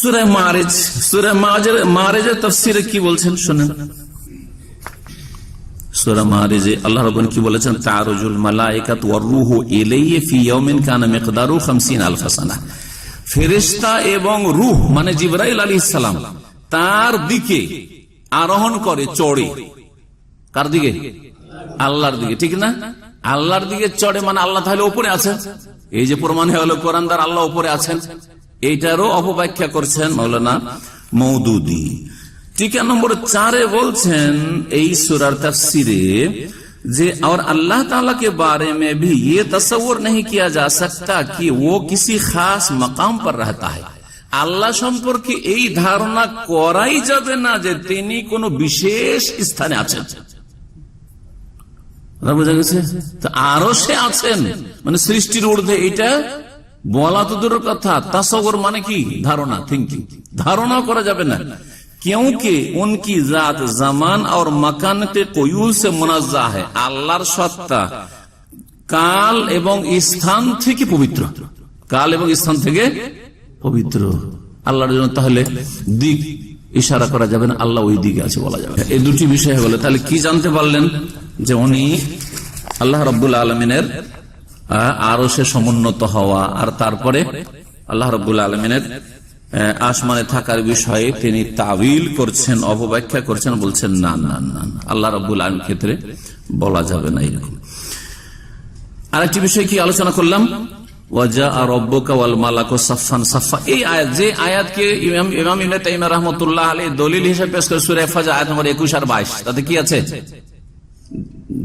সুরে মারেজ, সুরে মারেজের তফসিরে কি বলছেন শোনেন। সুরা মারেজে আল্লাহ রবন কি বলেছেন? তারজুল মালাইকাত ওয়ার রূহু ইলাইহি ফি ইয়াউমিন কানা মিকদারু 50 আলফ সানা ফেরেশতা এবং মানে তার দিকে আরোহণ করে, চড়ে। কার দিকে? আল্লাহর দিকে, ঠিক না? আল্লাহর দিকে চড়ে মানে আল্লাহ তাহলে উপরে আছেন। এই যে প্রমাণ হলো কোরআনদার আল্লাহ উপরে আছেন। এইটারও অপব্যাখ্যা করছেন মৌলানা মৌদুদি টিকা নম্বর চারে বলছেন এই সুরার तफसीरे जे और अल्लाह ताला के बारे में भी ये तस्वुर नहीं किया जा सकता कि वो किसी खास मकाम पर रहता है আল্লাহ সম্পর্কে এই ধারণা করাই যাবে না যে তিনি কোনো বিশেষ স্থানে আছেন কথা বোঝা গেছে তো আরো সে আছেন মানে সৃষ্টির ঊর্ধ্বে এটা বলা তো দূরের কথা তাসগর মানে কি ধারণা থিঙ্কিং ধারণা করা যাবে না क्योंकि उनकी जात जमान और मकान के कोयूल से मुनाजा है আল্লাহর সত্তা কাল এবং স্থান থেকে পবিত্র কাল এবং স্থান থেকে পবিত্র আল্লাহর জন্য তাহলে দিক ইশারা করা যাবে না আল্লাহ ওই দিকে আছে বলা যাবে এই দুটি বিষয় বলে তাহলে কি জানতে পারলেন যে উনি আল্লাহ রব্বুল আলমিনের আরও সে সমুন্নত হওয়া। আর তারপরে আল্লাহ রব্বুল আলমিনের আসমানে থাকার বিষয়ে তিনি তাবিল করছেন, অপব্যাখ্যা করছেন, বলছেন, না না না আল্লাহ রব্বুল আলম ক্ষেত্রে বলা যাবে না এরকম। আরেকটি বিষয় কি আলোচনা করলাম? দলিল 21 আর 22 তাতে কি আছে?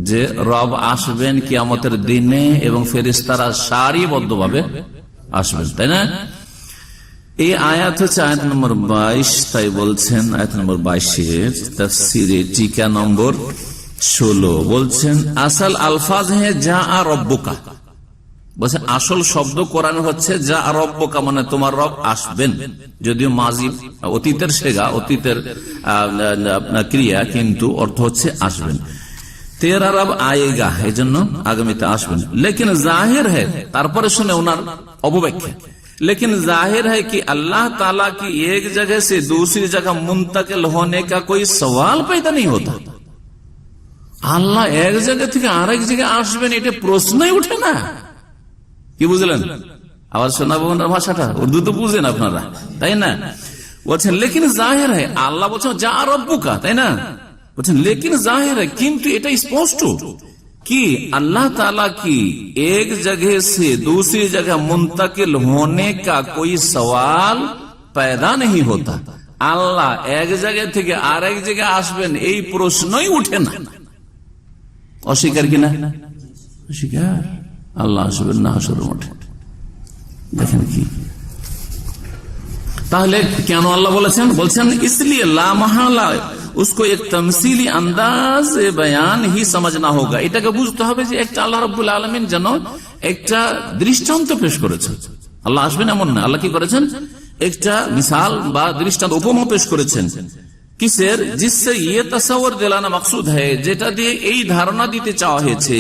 যে রব আসবেন কিয়ামতের দিনে এবং ফেরেশতারা সারিবদ্ধভাবে আসবেন, তাই না? এই আয়াত হচ্ছে আয়াত নম্বর বাইশ, তাই বলছেন, আয়াত নম্বর বাইশের তফসিরে টিকা নম্বর ষোলো। বলছেন, আসল আলফাজ হে যা আর রব্বকা। বলছে আসল শব্দ কোরআন হচ্ছে যা আর রব্বকা মানে তোমার রব আসবেন। যদিও মাজি অতীতের সেগা, অতীতের ক্রিয়া, কিন্তু অর্থ হচ্ছে আসবেন। তেরা রব আয়েগা এই জন্য আগামীতে আসবেন লেকিন জাহের হ্যাঁ তারপরে শুনে ওনার অবব্যাখ্যা लेकिन जाहिर है कि अल्लाह ताला की एक जगह से दूसरी जगह मुंतकिल होने का कोई सवाल पैदा नहीं होता আল্লাহ এক জায়গা থেকে আরেক জায়গায় আসবেন এটা প্রশ্নই উঠে না কি বুঝলেন আবার শোনাবো ওনার ভাষাটা উর্দু তো বুঝেন আপনারা তাই না বলছেন লেকিন জাহের হয় আল্লাহ বলছেন যা রব্বুকা তাই না বলছেন লেকিন জাহের হয় কিন্তু এটা স্পষ্ট कि अल्लाह ताला की एक जगह से दूसरी जगह मुंतकिल होने का कोई सवाल पैदा नहीं होता আল্লাহ এক জায়গা থেকে আর এক জায়গায় আসবেন এই প্রশ্নই উঠে না অস্বীকার কিনা অস্বীকার আল্লাহ আসবেন না আসর মঠে দেখেন কি তাহলে কেন আল্লাহ বলেছেন বলছেন इसलिए ला মহালা उसको एक तमसीली अंदाज बयान ही समझना होगा এটাকে বুঝতে হবে যে একটা আল্লাহ রব্বুল আলমিন যেন একটা দৃষ্টান্ত পেশ করেছেন আল্লাহ আসবেন এমন না আল্লাহ কি করেছেন একটা মিসাল বা দৃষ্টান্ত উপমা পেশ করেছেন কিসের जिससे ये तस्वर दिलाना मकसूद है যেটা দিয়ে এই ধারণা দিতে চাওয়া হয়েছে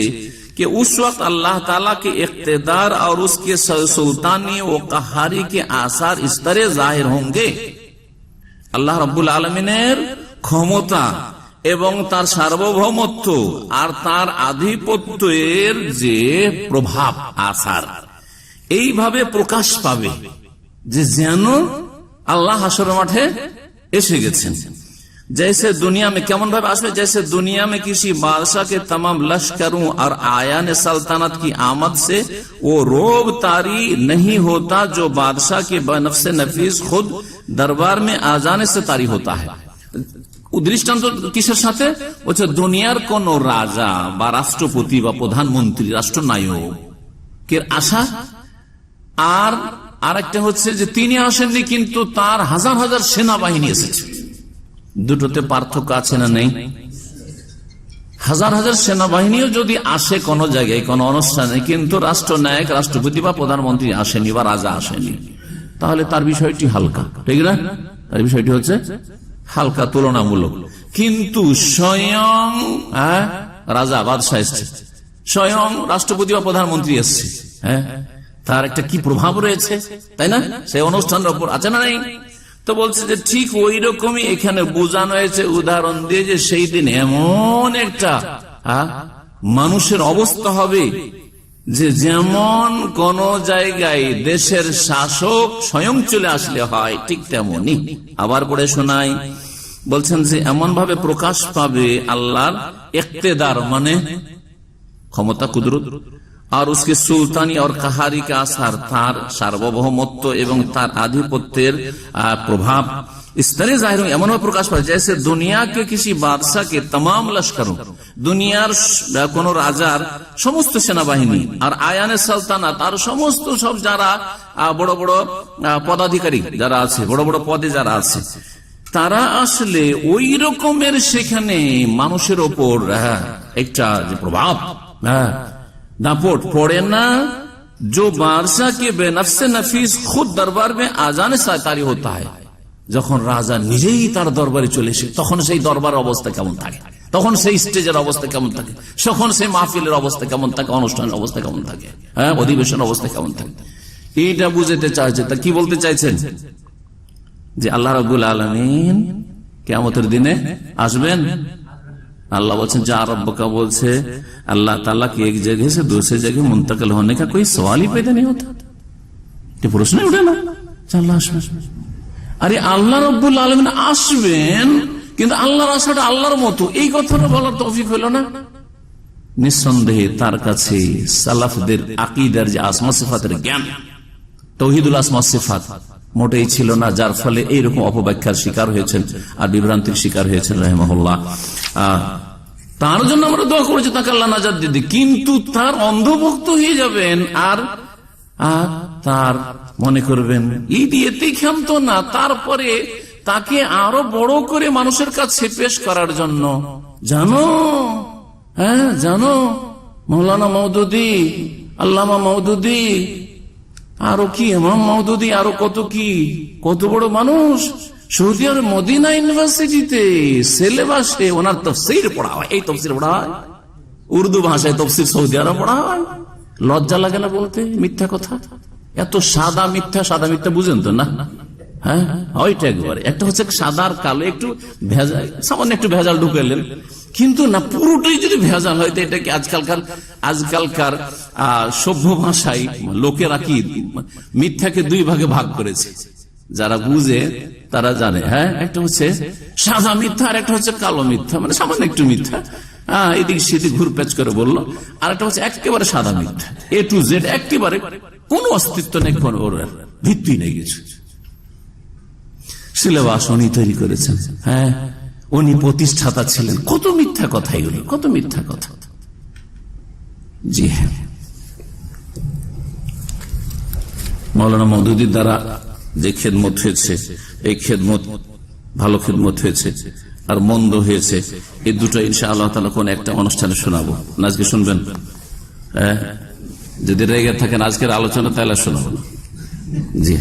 कि उस वक्त अल्लाह ताला के इकतेदार और उसके सुल्तानी व कहारी के आसार इस तरह जाहिर होंगे আল্লাহ রব্বুল আলমিনের ক্ষমতা এবং তার সার্বভৌমত্ব আর তার আধিপত্যের যে প্রভাব আসার এইভাবে প্রকাশ পাবে যে যেন আল্লাহ হাসর মাঠে এসে গেছেন जैसे दुनिया में केमन भाई आसमे जैसे दुनिया में किसी बादशाह के तमाम लश्करों और आयान सल्तनत की आमद से वो रोब तारी नहीं होता जो बादशाह के बनफ से नफीस खुद दरबार में आ जाने से तारी होता है দৃষ্টান্ত কিসের সাথে? বলছে, দুনিয়ার কোন রাজা বা রাষ্ট্রপতি বা প্রধানমন্ত্রী, রাষ্ট্রনায়ক কে আশা? আর আরেকটা হচ্ছে যে, তিনি আসেননি, কিন্তু তার হাজার হাজার সেনাবাহিনী এসেছে। দুটোতে পার্থক্য আছে না নেই? হাজার হাজার সেনাবাহিনীও যদি আসে কোন জায়গায়, কোন অনুষ্ঠানে, কিন্তু রাষ্ট্রনায়ক, রাষ্ট্রপতি বা প্রধানমন্ত্রী আসেনি বা রাজা আসেনি, তাহলে তার বিষয়টি হালকা, ঠিক না? তার বিষয়টি হচ্ছে হালকা তুলনামূলক। কিন্তু স্বয়ং হ্যাঁ রাজা বাদশাহ এসছে। স্বয়ং রাষ্ট্রপতি বা প্রধানমন্ত্রী এসছে হ্যাঁ। তার একটা কি প্রভাব রয়েছে তাই না? সেই অনুষ্ঠানের ওপর আছে না নাই? তো বলছে যে ঠিক ওই রকমই এখানে বোঝানো হয়েছে উদাহরণ দিয়ে যে সেই দিন এমন একটা হ্যাঁ, মানুষের অবস্থা হবে যে যেমন কোন জায়গায় দেশের শাসক স্বয়ং চলে আসলে হয়, ঠিক তেমনই আবার পড়ে শোনাই বলছেন যে এমন ভাবে প্রকাশ পাবে আল্লাহর একতেদার মানে ক্ষমতা, কুদরত। আর উসকে সুলতানি আর কাহারি কাসার তার সার্বভৌমত্ব এবং তার আধিপত্যের প্রভাব। স্তরে জাহির এমনভাবে প্রকাশ পায়, জেসে দুনিয়াকে কিছু বাদশাহকে তাম লস্কর দুনিয়ার কোন রাজার সমস্ত সেনাবাহিনী আর আয়ানে সালতানা তার সমস্ত সব যারা বড় বড় পদাধিকারী যারা আছে, বড় বড় পদে যারা আছে, তারা আসলে ওই রকমের সেখানে মানুষের ওপর হ্যাঁ, একটা প্রভাব হ্যাঁ দাপট পড়ে না जो बादशाह के बेनफसे नफीस खुद दरबार में आजाने सातारी होता है যখন রাজা নিজেই তার দরবারে চলে এসে তখন সেই দরবার অবস্থা কেমন থাকে তখন সেই স্টেজের অবস্থা কেমন থাকে তখন সেই মাহফিলের অবস্থা কেমন থাকে অনুষ্ঠানের অবস্থা কেমন থাকে হ্যাঁ অধিবেশন অবস্থা কেমন থাকে এইটা বুঝতে চাইছে তা কি বলতে চাইছেন যে আল্লাহ রবুল আলমিন কেমতের দিনে আসবেন আল্লাহ বলছেন, যা রব্বকা বলছে, আল্লাহ তালা কি এক জায়গায় সে দূসরে জায়গায় মুন্তকাল হনে কা কোই সওয়ালই পেতে নেই হতো? প্রশ্ন উঠে না। আল্লাহ আসবেন আরে আল্লাহ রব্বুল আলমিন আসবেন, কিন্তু আল্লাহর আসাটা আল্লাহর মতো। এই কথাটা বলার তফিক হলো না। নিঃসন্দেহে তার কাছে সালাফদের আকিদার যে আসমা সিফাতের জ্ঞান, তহিদুল আসমা সিফাত মোটেই ছিল না, যার ফলে এইরকম অপব্যাখ্যার শিকার হয়েছেন আর বিভ্রান্তির শিকার হয়েছেন রহমহল্লা আহ তার জন্য আমরা দোয়া করেছি তাকে আল্লাহ নাজাদ দিদি কিন্তু তার অন্ধভক্ত হয়ে যাবেন আর আর তার মনে করবেন এই দিয়েতেই ক্ষান্ত না, তারপরে তাকে আরও বড় করে মানুষের কাছে পেশ করার জন্য। জানো? হ্যাঁ জানো? মৌলানা মৌদুদি আল্লামা মৌদুদি আরও কি মৌদুদি আরও কত কি, কত বড় মানুষ। সৌদি আরব মদিনা ইউনিভার্সিটিতে সিলেবাসে ওনার তফসির পড়া হয়। এই তফসির পড়া হয়? উর্দু ভাষায় তফসির সৌদি আরব পড়া হয়? লজ্জা লাগে না বলতে? মিথ্যা কথা? এত সাদা মিথ্যা সাদা মিথ্যা বুঝেন তো না? হ্যাঁ? একটা হচ্ছে কালো, একটু ভেজাল, সামান্য একটু ভেজাল কিন্তু না, পুরোটাই যদি ভেজাল আজকালকার আজকালকার সভ্য ভাষায় লোকেরা কি মিথ্যাকে দুই ভাগে ভাগ করেছে? যারা বুঝে, তারা জানে। হ্যাঁ একটা হচ্ছে সাদা মিথ্যা আর একটা হচ্ছে কালো মিথ্যা মানে সামান্য একটু মিথ্যা। হ্যাঁ এদিক সেদিক ঘুরপ্যাচ করে বলল। আর একটা হচ্ছে একেবারে সাদা মিথ্যা। এ টু জেড একেবারে কোনো অস্তিত্ব নেই, কোনো ভিত্তি নেই কিছু। সিলেবাস উনি তৈরি করেছেন। হ্যাঁ উনি প্রতিষ্ঠাতা ছিলেন। কত মিথ্যা কথা এগুলো কত মিথ্যা কথা। জি হ্যাঁ। মৌলানা মধুদির দ্বারা যে খেদমত হয়েছে, এই খেদমত ভালো খেদমত হয়েছে আর মন্দ হয়েছে। এই দুটো ইনশা আল্লাহ তালা কোন একটা অনুষ্ঠানে শোনাবো। আজকে শুনবেন? হ্যাঁ? যদি রেগে থাকেন, আজকের আলোচনা তাহলে শোনাবো না। জি।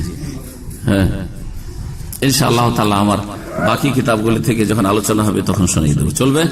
হ্যাঁ। ইনশা আল্লাহ তালা আমার বাকি কিতাবগুলি থেকে যখন আলোচনা হবে তখন শুনিয়ে দেবো। চলবে?